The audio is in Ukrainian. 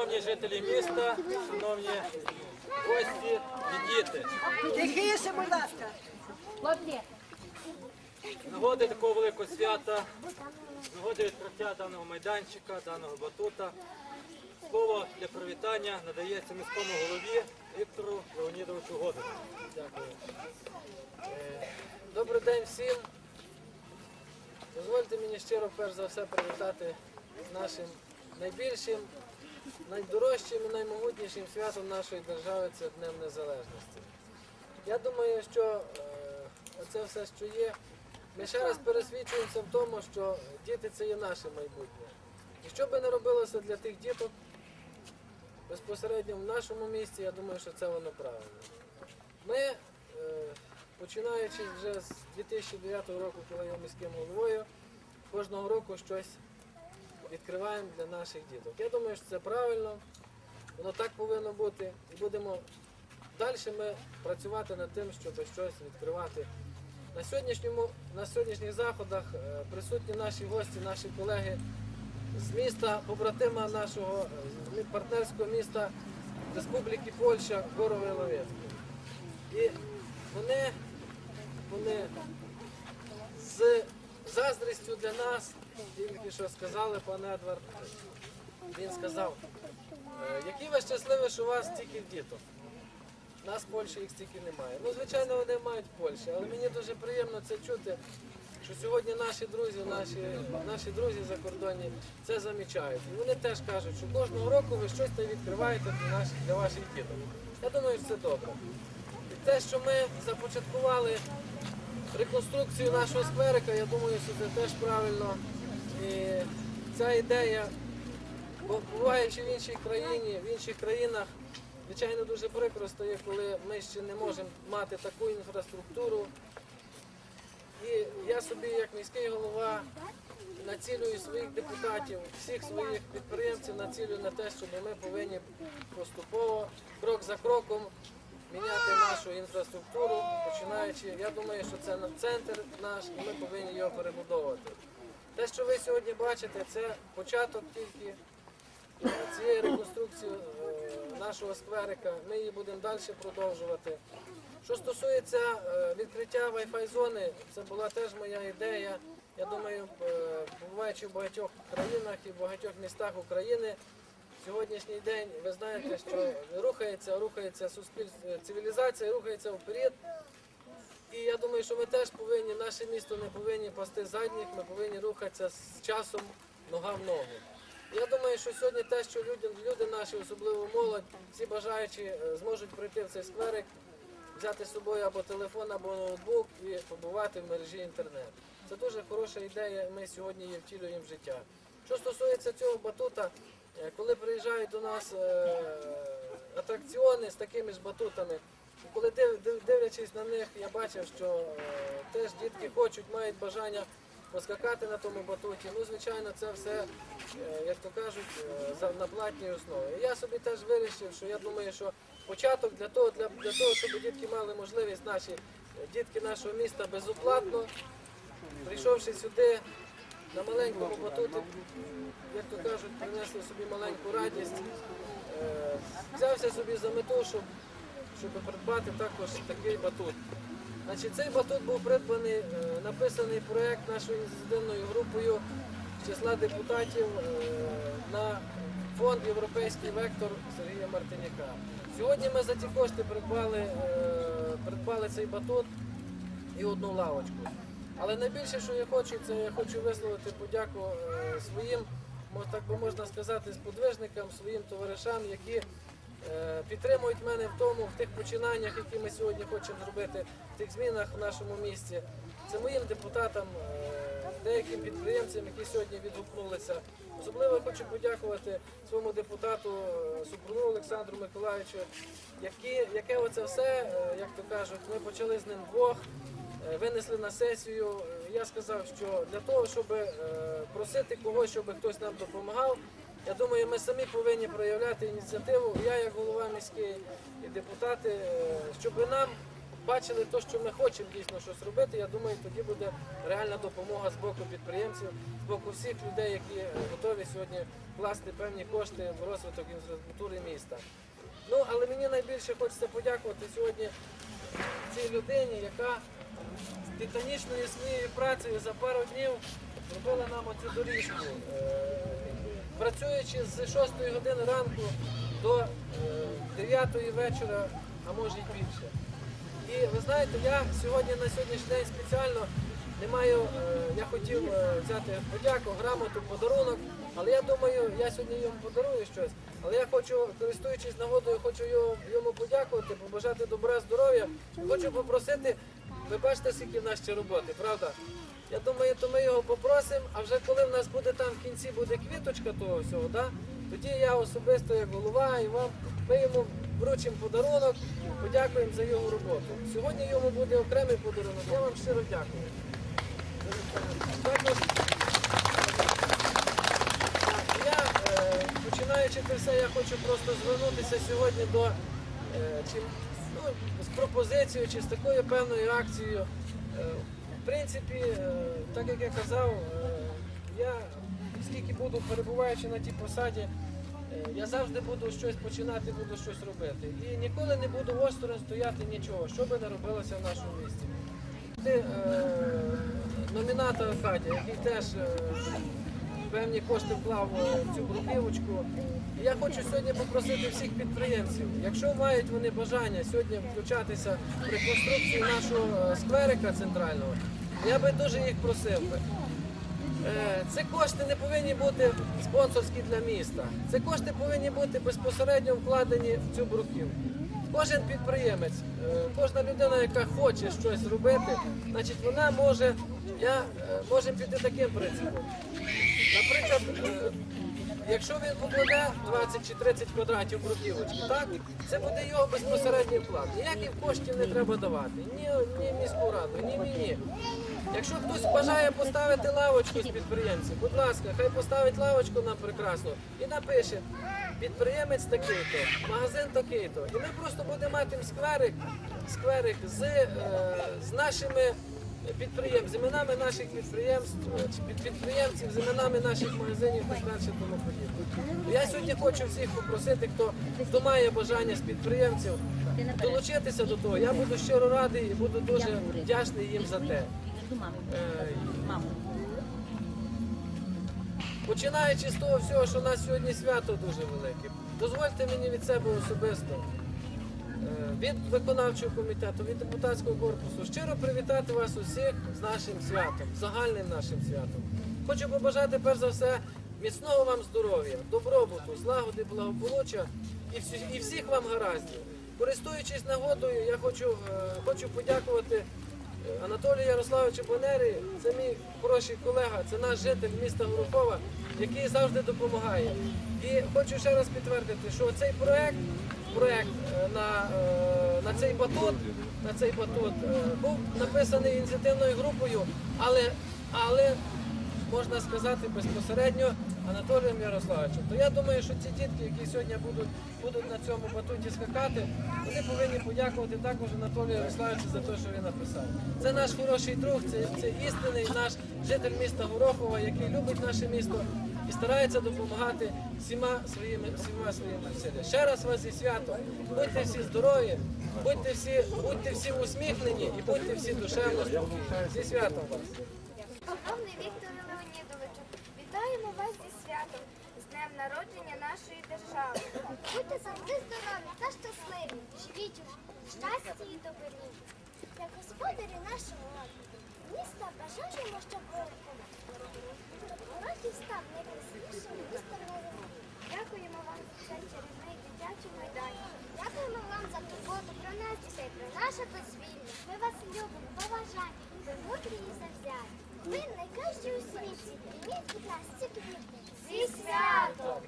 Шановні жителі міста, шановні гості і діти. Тихіше, будь ласка. Нагоди такого великого свята, нагоди відкриття даного майданчика, даного батута. Слово для привітання надається міському голові Віктору Леонідовичу Годину. Дякую. Е, Добрий день всім. Дозвольте мені щиро перш за все привітати з нашим найбільшим, найдорожчим і наймогутнішим святом нашої держави це Днем Незалежності. Я думаю, що е, оце все, що є, ми ще раз пересвідчуємося в тому, що діти це є наше майбутнє. І що би не робилося для тих діток, безпосередньо в нашому місті, я думаю, що це воно правильно. Ми, е, починаючи вже з 2009 року, коли я міським головою, кожного року щось відкриваємо для наших діток. Я думаю, що це правильно, воно так повинно бути. І будемо далі ми працювати над тим, щоб щось відкривати. На, сьогоднішньому, на сьогоднішніх заходах е, присутні наші гості, наші колеги з міста, побратима нашого, е, партнерського міста Республіки Польща, Горове Ловецьке. І вони, вони з заздрістю для нас, тільки що сказали пан Едвард, він сказав, «Е, який ви щасливі, що у вас стільки діток. Нас в Польщі їх стільки немає. Ну, звичайно, вони мають в Польщі, але мені дуже приємно це чути, що сьогодні наші друзі, наші, наші друзі за кордоні це замічають. І вони теж кажуть, що кожного року ви щось відкриваєте для, наших, для ваших діток. Я думаю, що це добре. І те, що ми започаткували реконструкцію нашого скверика, я думаю, що це теж правильно. І ця ідея, бо буваючи в іншій країні, в інших країнах, звичайно, дуже прикро стає, коли ми ще не можемо мати таку інфраструктуру. І я собі, як міський голова, націлюю своїх депутатів, всіх своїх підприємців націлюю на те, що ми повинні поступово, крок за кроком, міняти нашу інфраструктуру, починаючи, я думаю, що це центр наш, і ми повинні його перебудовувати. Те, що ви сьогодні бачите, це початок тільки цієї реконструкції е, нашого скверика. Ми її будемо далі продовжувати. Що стосується е, відкриття Wi-Fi зони, це була теж моя ідея. Я думаю, е, побуваючи в багатьох країнах і в багатьох містах України, сьогоднішній день ви знаєте, що рухається, рухається суспільство, цивілізація, рухається вперед. І я думаю, що ми теж повинні, наше місто не повинні пасти задніх, ми повинні рухатися з часом нога в ногу. Я думаю, що сьогодні те, що люди, люди наші, особливо молодь, всі бажаючі е, зможуть прийти в цей скверик, взяти з собою або телефон, або ноутбук і побувати в мережі інтернет. Це дуже хороша ідея, ми сьогодні її втілюємо в життя. Що стосується цього батута, е, коли приїжджають до нас е, атракціони з такими ж батутами, коли див- див- дивлячись на них, я бачив, що е, теж дітки хочуть, мають бажання поскакати на тому батуті. Ну, звичайно, це все, е, як то кажуть, е, на платній основі. І я собі теж вирішив, що я думаю, що початок для того, для, для того, щоб дітки мали можливість, наші дітки нашого міста безоплатно, прийшовши сюди на маленькому батуті, як то кажуть, принесли собі маленьку радість. Взявся собі за мету, щоб, щоб придбати також такий батут. Значить, цей батут був придбаний, е, написаний проєкт нашою ініціативною групою числа депутатів е, на фонд Європейський вектор Сергія Мартиняка. Сьогодні ми за ці кошти придбали, е, придбали цей батут і одну лавочку. Але найбільше, що я хочу, це я хочу висловити подяку своїм, так би можна сказати, сподвижникам, своїм товаришам, які підтримують мене в тому, в тих починаннях, які ми сьогодні хочемо зробити, в тих змінах в нашому місті. Це моїм депутатам, е, деяким підприємцям, які сьогодні відгукнулися. Особливо хочу подякувати своєму депутату е, Супруну Олександру Миколаївичу, які, яке оце все, е, як то кажуть, ми почали з ним двох. Е, винесли на сесію. Е, Я сказав, що для того, щоб е, просити когось, щоб хтось нам допомагав, я думаю, ми самі повинні проявляти ініціативу. Я, як голова міський і депутати, е, щоб нам бачили те, що ми хочемо дійсно щось робити, я думаю, тоді буде реальна допомога з боку підприємців, з боку всіх людей, які е, готові сьогодні вкласти певні кошти в розвиток інфраструктури міста. Ну, але мені найбільше хочеться подякувати сьогодні цій людині, яка з титанічною своєю працею за пару днів зробила нам оцю доріжку. Е, Працюючи з 6 години ранку до 9 вечора, а може й більше. І ви знаєте, я сьогодні на сьогоднішній день спеціально не маю, е, я хотів е, взяти подяку, грамоту, подарунок, але я думаю, я сьогодні йому подарую щось. Але я хочу, користуючись нагодою, хочу йому подякувати, побажати добра, здоров'я. Хочу попросити, ви бачите, скільки в нас ще роботи, правда? Я думаю, то ми його попросимо, а вже коли в нас буде там в кінці буде квіточка того всього, да? тоді я особисто як голова і вам, ми йому вручимо подарунок, подякуємо за його роботу. Сьогодні йому буде окремий подарунок. Я вам щиро дякую. Також я, е, починаючи це все, я хочу просто звернутися сьогодні до е, чи, ну, з пропозицією чи з такою певною акцією. В принципі, е, так як я казав, е, я скільки буду перебуваючи на тій посаді, е, я завжди буду щось починати, буду щось робити. І ніколи не буду осторонь стояти нічого, що би не робилося в нашому місті. Ти, номіната Аркадія, який теж певні кошти вклав в цю бруківочку. Я хочу сьогодні попросити всіх підприємців, якщо мають вони бажання сьогодні включатися в реконструкцію нашого е, скверика центрального, я би дуже їх просив Це кошти не повинні бути спонсорські для міста. Це кошти повинні бути безпосередньо вкладені в цю бруківку. Кожен підприємець, е, кожна людина, яка хоче щось зробити, значить вона може, я е, можемо піти таким принципом. Наприклад, якщо він покладе 20 чи 30 квадратів бруківочки, так, це буде його безпосередній вклад. Ніяких коштів не треба давати. Ні, ні міську раду, ні мені. Якщо хтось бажає поставити лавочку з підприємців, будь ласка, хай поставить лавочку нам прекрасно і напише підприємець такий-то, магазин такий-то. І ми просто будемо мати скверик, скверик з, е, з нашими підприємцями, з іменами наших підприємств, під- підприємців, з іменами наших магазинів і так тому подібне. Я сьогодні хочу всіх попросити, хто, хто має бажання з підприємців, долучитися до того. Я буду щиро радий і буду дуже вдячний їм за те. Е, Починаючи з того всього, що у нас сьогодні свято дуже велике, дозвольте мені від себе особисто, від виконавчого комітету, від депутатського корпусу щиро привітати вас усіх з нашим святом, загальним нашим святом. Хочу побажати перш за все міцного вам здоров'я, добробуту, злагоди, благополуччя і, всі, і всіх вам гараздів. Користуючись нагодою, я хочу, е, хочу подякувати Анатолію Ярославовичу Бонері, це мій хороший колега, це наш житель міста Горохова, який завжди допомагає. І хочу ще раз підтвердити, що цей проект, проект е, на, е, на цей батут, на цей батут е, був написаний ініціативною групою, але, але можна сказати безпосередньо Анатолієм Ярославовичем. То я думаю, що ці дітки, які сьогодні будуть, будуть на цьому батуті скакати, вони повинні подякувати також Анатолію Ярославовичу за те, що він написав. Це наш хороший друг, це, це істинний наш житель міста Горохова, який любить наше місто і старається допомагати всіма своїми всіма своїми зусиллями. Ще раз вас зі свято. Будьте всі здорові, будьте всі, будьте всі усміхнені і будьте всі душевно спокійні. Зі святом вас! Шановний Вікторе Леонідовичу, вітаємо вас зі святом, з днем народження нашої держави. Будьте завжди здорові та щасливі, живіть у щасті і добрі. Як господарі нашого міста бажаємо, щоб років став найкрасивішим містом. Дякуємо вам за цей чарівний дитячий майданчик. Дякуємо вам за турботу про нас дітей, про наше дозвілля. Ми вас любимо, поважаємо, ви мудрі і завзяті. Ви найкращі у світі. Прийміть від нас ці квіти. Зі святом!